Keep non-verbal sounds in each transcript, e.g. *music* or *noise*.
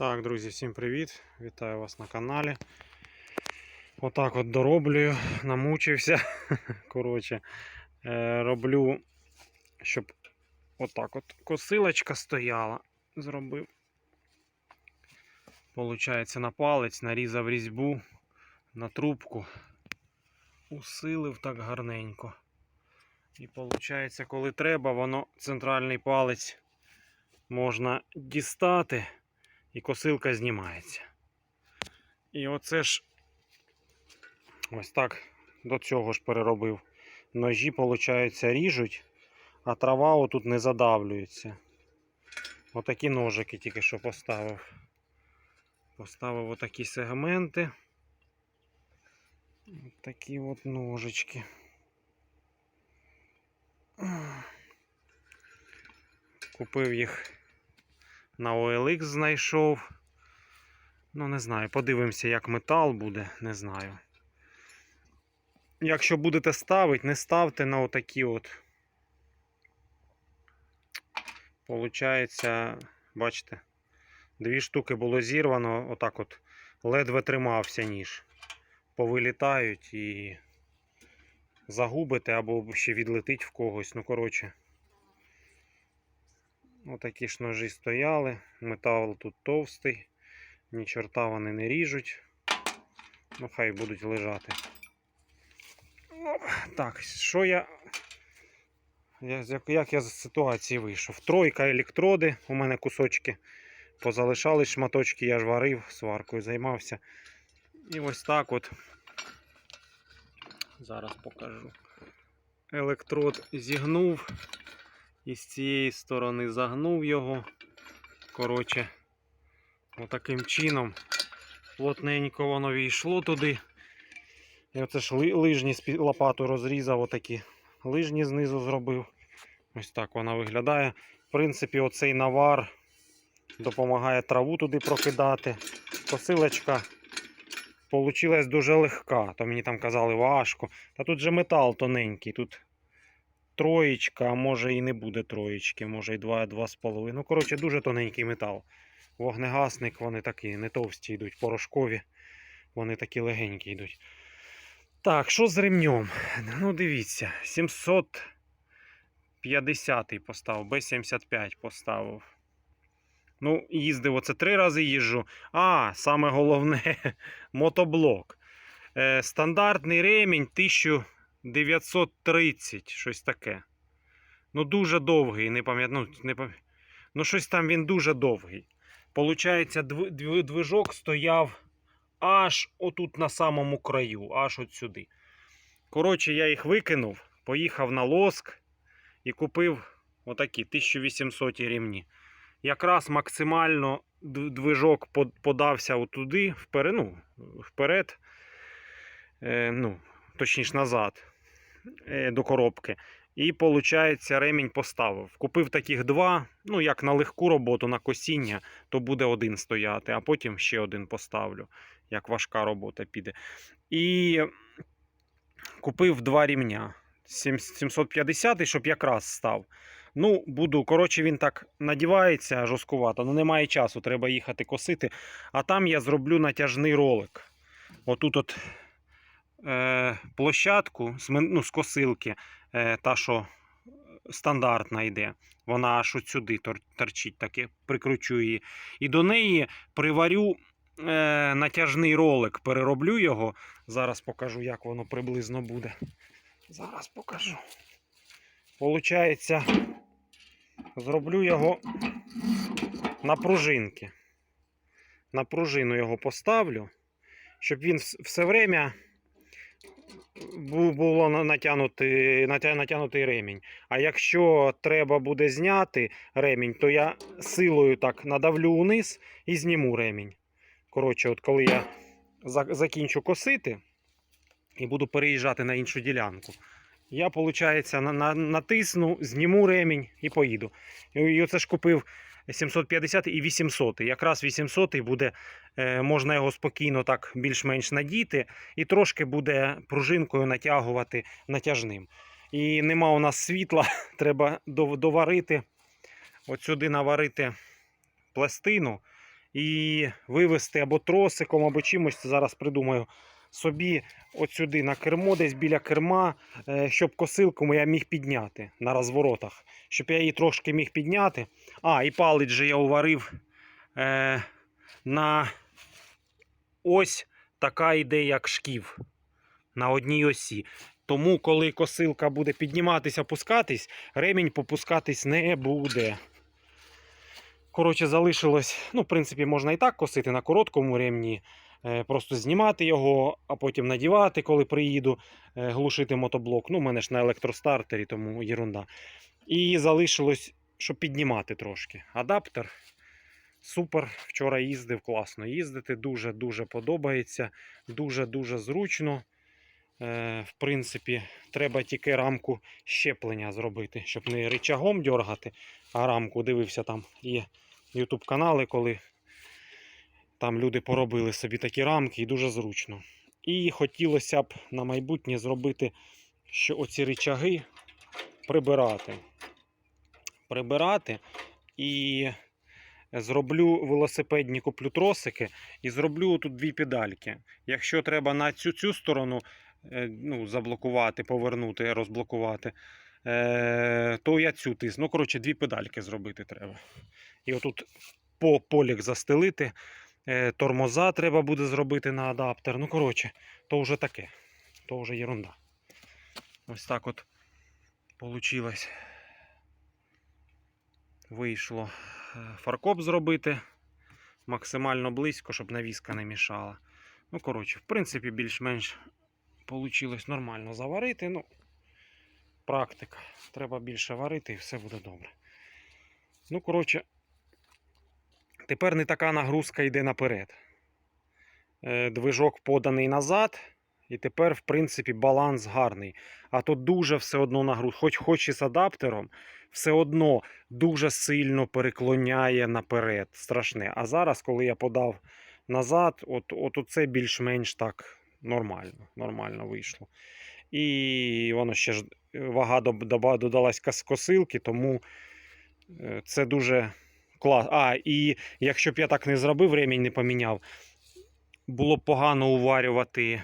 Так, друзі, всім привіт! Вітаю вас на каналі. Отак от дороблюю, *laughs* намучився. *laughs* Коротше, е, роблю, щоб отак от косилочка стояла. Зробив. Получається на палець, нарізав різьбу на трубку, усилив так гарненько. І виходить, коли треба, воно центральний палець можна дістати і косилка знімається. І оце ж ось так до цього ж переробив. Ножі, виходить, ріжуть, а трава отут не задавлюється. Отакі ножики тільки що поставив. Поставив отакі сегменти. Ось такі от ножички. Купив їх на OLX знайшов. Ну, не знаю, подивимося, як метал буде, не знаю. Якщо будете ставити, не ставте на отакі от. Получається, бачите, дві штуки було зірвано, отак от ледве тримався ніж. Повилітають і загубите або ще відлетить в когось. Ну, коротше. Отакі ж ножі стояли. Метал тут товстий. Ні чорта вони не ріжуть. Ну, хай будуть лежати. Так, що я. як я з ситуації вийшов? Тройка електроди. У мене кусочки позалишались шматочки, я ж варив, сваркою займався. І ось так от. Зараз покажу. Електрод зігнув. І з цієї сторони загнув його. Коротше, отаким чином плотненько воно війшло туди. І оце ж лижні лопату розрізав, отакі лижні знизу зробив. Ось так вона виглядає. В принципі, оцей навар допомагає траву туди прокидати. Косилочка получилась дуже легка. То мені там казали важко. Та тут же метал тоненький. Тут троєчка, а може і не буде троєчки, може і 2, 2,5. Ну, коротше, дуже тоненький метал. Вогнегасник, вони такі не товсті йдуть, порошкові. Вони такі легенькі йдуть. Так, що з ремнем? Ну, дивіться, 750 поставив, Б75 поставив. Ну, їздив оце три рази їжджу. А, саме головне *laughs* мотоблок. Е, стандартний ремінь 1930, щось таке. Ну, дуже довгий, не пам'ятаю. Ну, пам'ят... ну, щось там він дуже довгий. Получається, дв... дв- движок стояв аж отут на самому краю, аж от сюди. Коротше, я їх викинув, поїхав на лоск і купив отакі 1800 рівні. Якраз максимально движок подався отуди, вперед, ну, вперед, е, ну, точніше назад до коробки. І, виходить, ремінь поставив. Купив таких два. Ну, як на легку роботу, на косіння, то буде один стояти, а потім ще один поставлю, як важка робота піде. І купив два рівня. 750, щоб якраз став. Ну, буду, коротше, він так надівається жорсткувато, ну немає часу, треба їхати косити. А там я зроблю натяжний ролик. Отут от е, площадку з, ну, з косилки, е, та, що стандартна йде. Вона аж от сюди торчить, таке прикручу її. І до неї приварю е, натяжний ролик, перероблю його. Зараз покажу, як воно приблизно буде. Зараз покажу. Получається, зроблю його на пружинки. На пружину його поставлю, щоб він все время було на- натягнутий, ремінь. А якщо треба буде зняти ремінь, то я силою так надавлю униз і зніму ремінь. Коротше, от коли я закінчу косити і буду переїжджати на іншу ділянку, я, виходить, на, на, натисну, зніму ремінь і поїду. І оце ж купив 750 і 800. Якраз 800 буде, е, можна його спокійно так більш-менш надіти, і трошки буде пружинкою натягувати натяжним. І нема у нас світла, *laughs* треба доварити, от сюди наварити пластину і вивести або тросиком, або чимось зараз придумаю собі от сюди на кермо, десь біля керма, е, щоб косилку я міг підняти на розворотах, щоб я її трошки міг підняти. А, і палець же я уварив е, на ось така йде, як шків на одній осі. Тому, коли косилка буде підніматися, опускатись, ремінь попускатись не буде. Коротше, залишилось, ну, в принципі, можна і так косити на короткому ремні. Е, Просто знімати його, а потім надівати, коли приїду, е, глушити мотоблок. Ну, у мене ж на електростартері, тому єрунда. І залишилось, щоб піднімати трошки. Адаптер. Супер. Вчора їздив класно. Їздити дуже-дуже подобається. Дуже-дуже зручно. Е, В принципі, треба тільки рамку щеплення зробити, щоб не рычагом дергати, а рамку дивився там є YouTube канали, коли там люди поробили собі такі рамки і дуже зручно. І хотілося б на майбутнє зробити, що оці рычаги прибирати. Прибирати і зроблю велосипедні, куплю тросики і зроблю тут дві педальки. Якщо треба на цю цю сторону е, ну, заблокувати, повернути, розблокувати, е, то я цю тисну. Ну, коротше, дві педальки зробити треба. І отут по полік застелити. Е, Тормоза треба буде зробити на адаптер. Ну, коротше, то вже таке. То вже ерунда. Ось так от получилось. Вийшло е, фаркоп зробити максимально близько, щоб навіска не мішала. Ну, коротше, в принципі, більш-менш вийшло нормально заварити. Ну, практика. Треба більше варити і все буде добре. Ну, коротше, тепер не така нагрузка йде наперед. Е, Движок поданий назад. І тепер, в принципі, баланс гарний. А то дуже все одно нагруз, хоч хоч і з адаптером, все одно дуже сильно переклоняє наперед. Страшне. А зараз, коли я подав назад, от, от це більш-менш так нормально, нормально вийшло. І воно ще ж вага додалась кос- косилки, тому е, це дуже класно. А, і якщо б я так не зробив, ремінь не поміняв, було б погано уварювати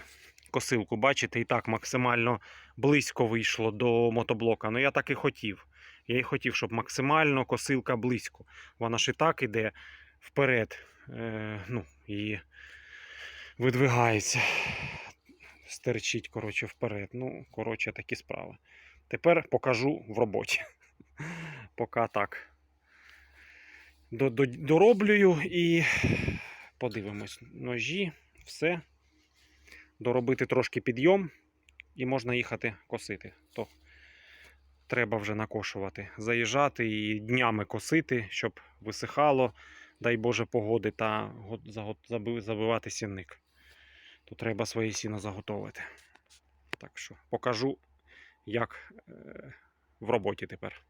косилку. Бачите, і так максимально близько вийшло до мотоблока. Ну я так і хотів. Я і хотів, щоб максимально косилка близько. Вона ж і так іде вперед. Е, ну, і видвигається. Стерчить, коротше, вперед. Ну, коротше, такі справи. Тепер покажу в роботі. *laughs* Поки так. До- до- Дороблюю і подивимось. Ножі, все. Доробити трошки підйом і можна їхати косити. То треба вже накошувати. Заїжджати і днями косити, щоб висихало, дай Боже, погоди та забивати сінник. То треба своє сіно заготовити. Так що покажу, як е, в роботі тепер.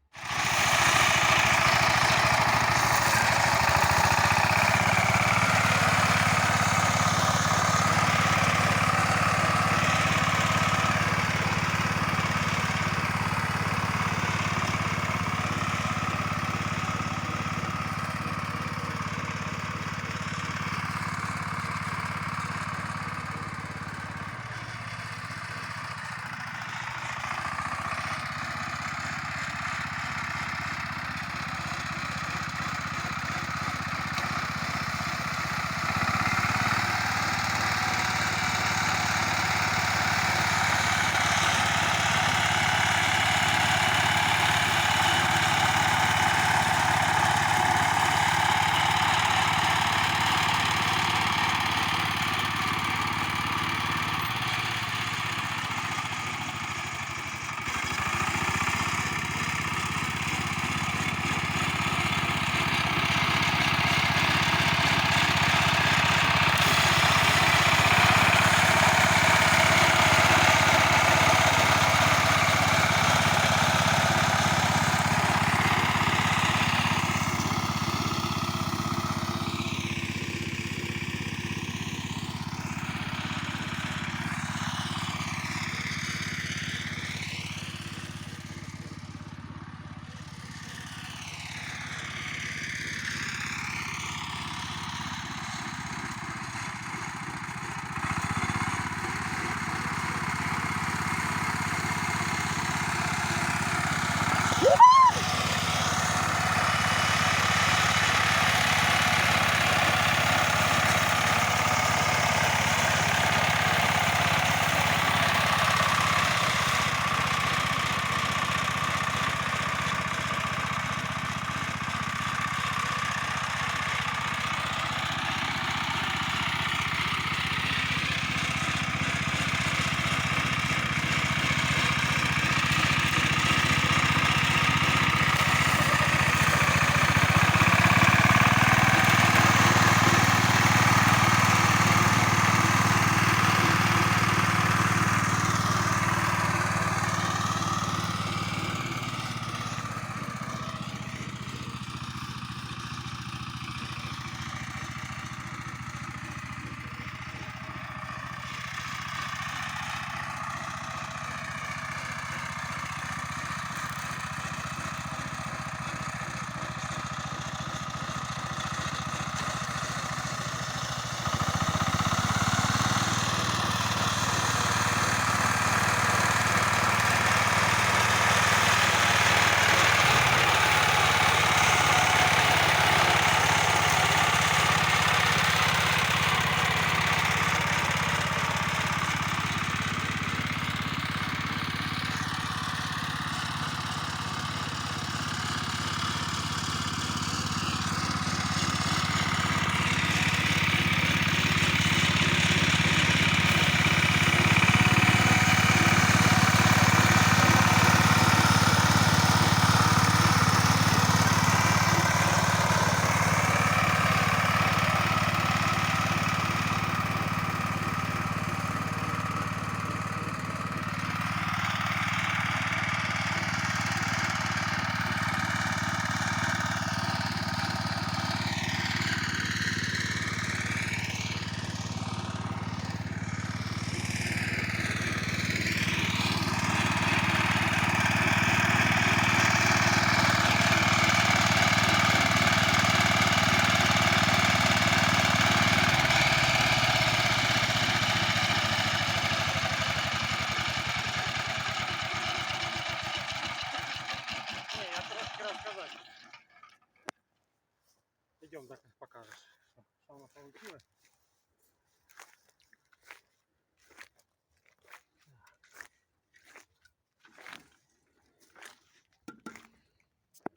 Вийшло.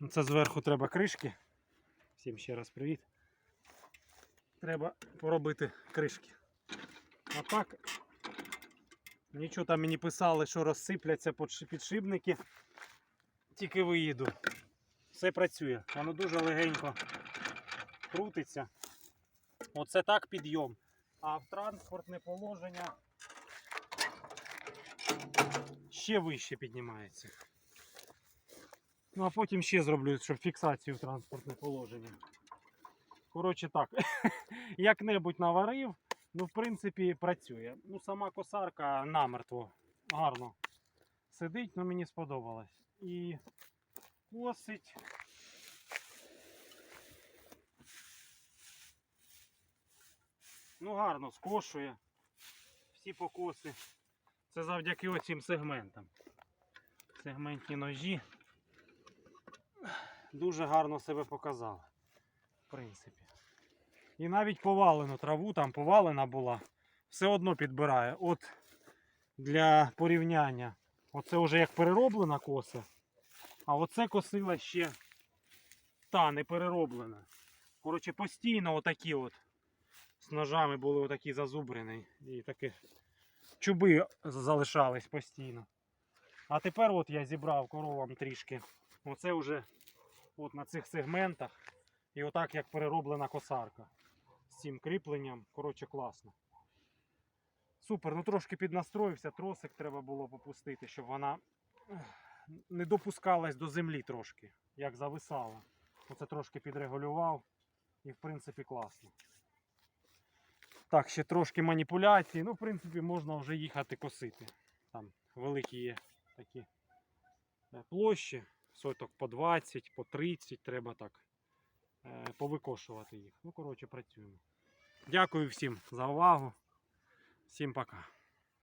Ну, Це зверху треба кришки. Всім ще раз привіт. Треба поробити кришки. А так, нічого там мені писали, що розсипляться підшипники. Тільки виїду. Все працює. Воно дуже легенько крутиться. Оце так підйом. А в транспортне положення ще вище піднімається. Ну а потім ще зроблю, щоб фіксацію в транспортне положення. Коротше так, *laughs* як-небудь наварив, ну в принципі працює. Ну сама косарка намертво гарно сидить, ну мені сподобалось. І косить. Ну гарно скошує всі покоси. Це завдяки оцим сегментам. Сегментні ножі дуже гарно себе показали. В принципі. І навіть повалену траву, там повалена була, все одно підбирає. От для порівняння. Оце вже як перероблена коса. А оце косила ще та не перероблена. Коротше, постійно отакі от ножами були отакі зазубрені. І такі чуби залишались постійно. А тепер от я зібрав коровам трішки. Оце вже от на цих сегментах. І отак як перероблена косарка. З цим кріпленням. Коротше, класно. Супер, ну трошки піднастроївся, тросик треба було попустити, щоб вона не допускалась до землі трошки, як зависала. Оце трошки підрегулював і в принципі класно. Так, ще трошки маніпуляцій. Ну, в принципі, можна вже їхати косити. Там великі є такі е, площі, соток по 20, по 30, треба так е, повикошувати їх. Ну, коротше, працюємо. Дякую всім за увагу. Всім пока.